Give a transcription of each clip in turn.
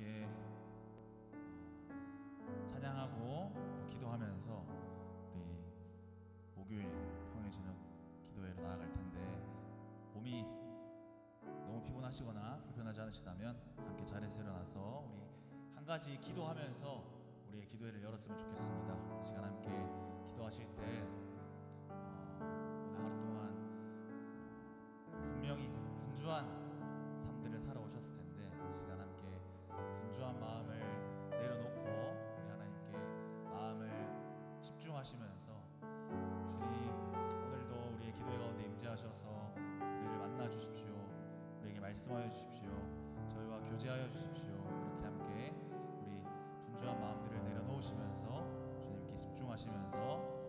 함께 어, 찬양하고 또 기도하면서 우리 목요일 평일 저녁 기도회로 나아갈 텐데 몸이 너무 피곤하시거나 불편하지 않으시다면 함께 자리에서 일어나서 우리 한 가지 기도하면서 우리의 기도회를 열었으면 좋겠습니다. 시간 함께 기도하실 때 어, 오늘 하루 동안 어, 분명히 분주한 분주한 마음을 내려놓고 우리 하나님께 마음을 집중하시면서 주님 오늘도 우리의 기도회 가운데 임재하셔서 우리를 만나 주십시오. 우리에게 말씀하여 주십시오. 저희와 교제하여 주십시오. 이렇게 함께 우리 분주한 마음들을 내려놓으시면서 주님께 집중하시면서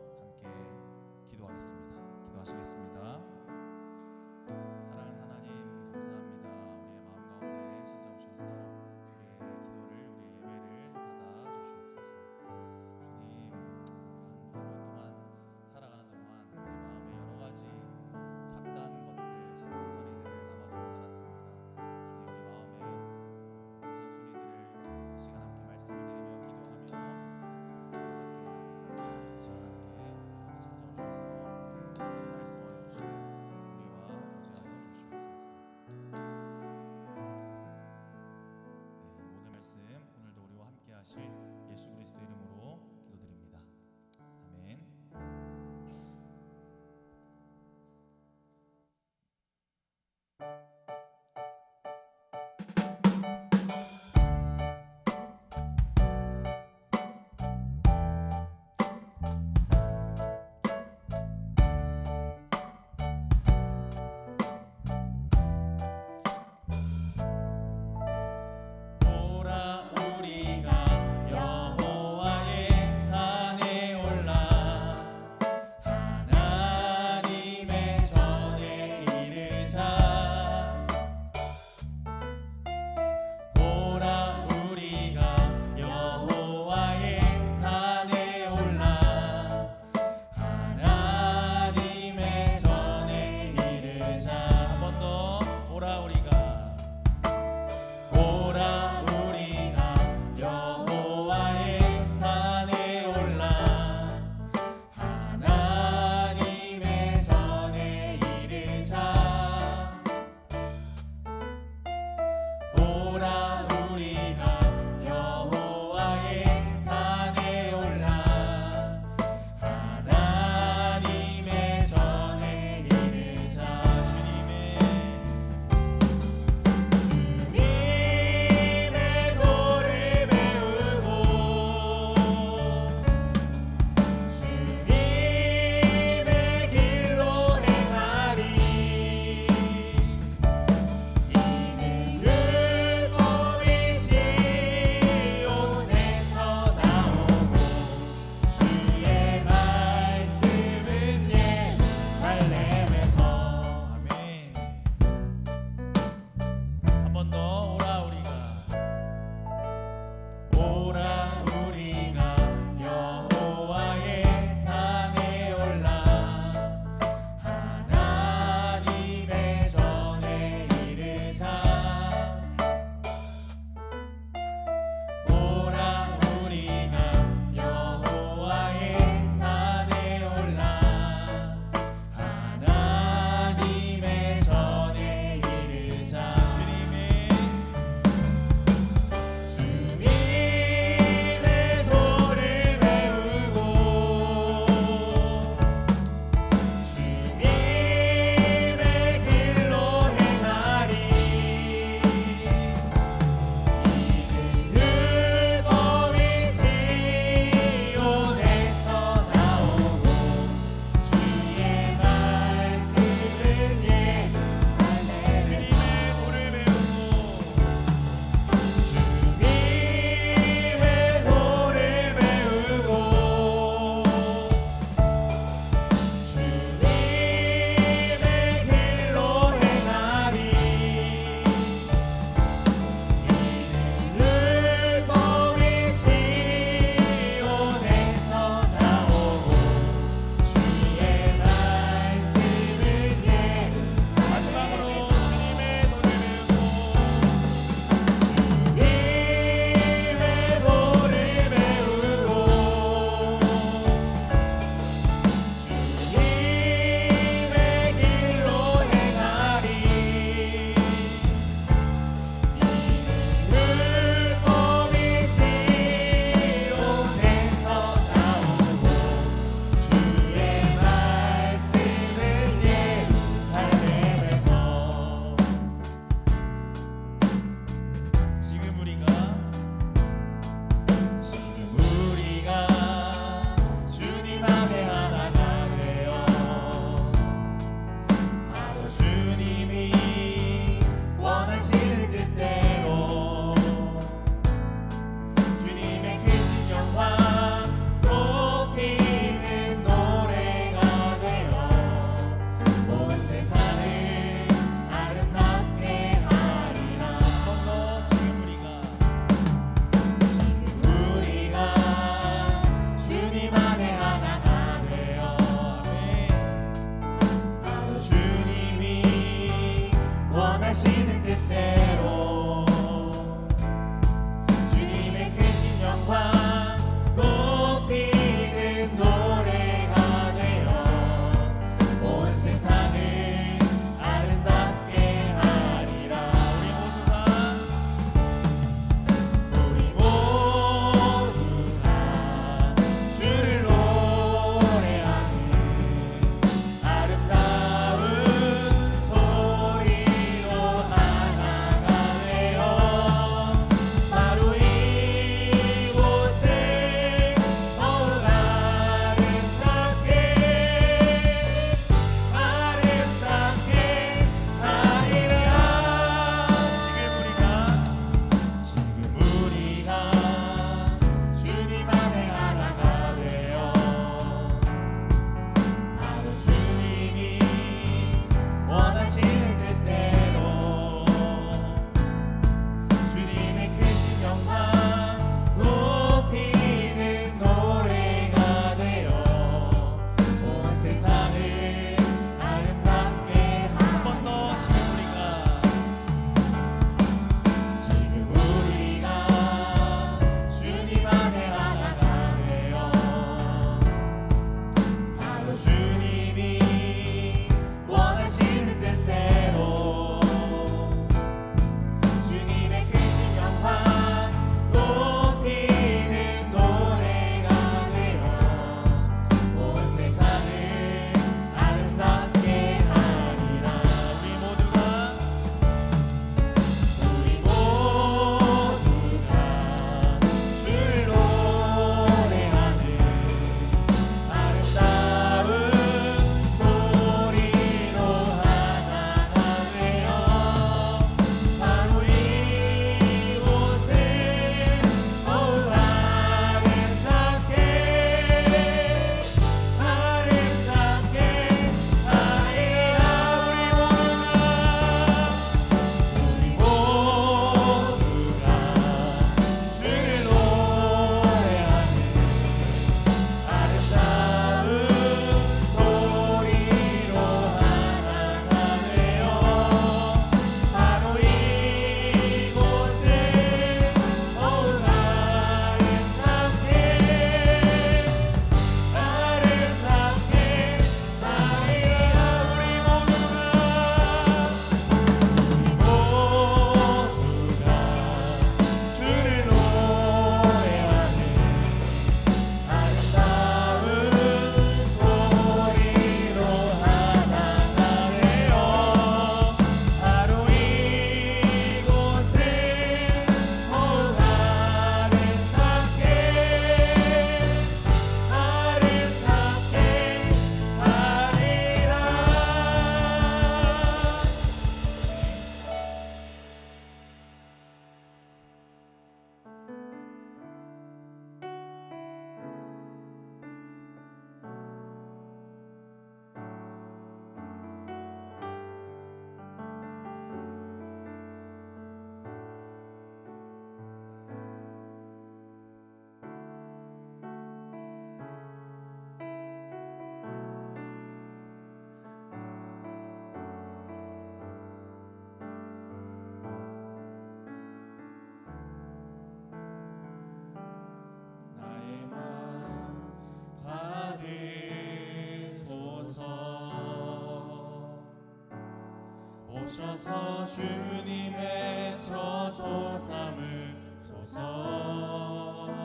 오셔서 주님의 저소 삼을 소서.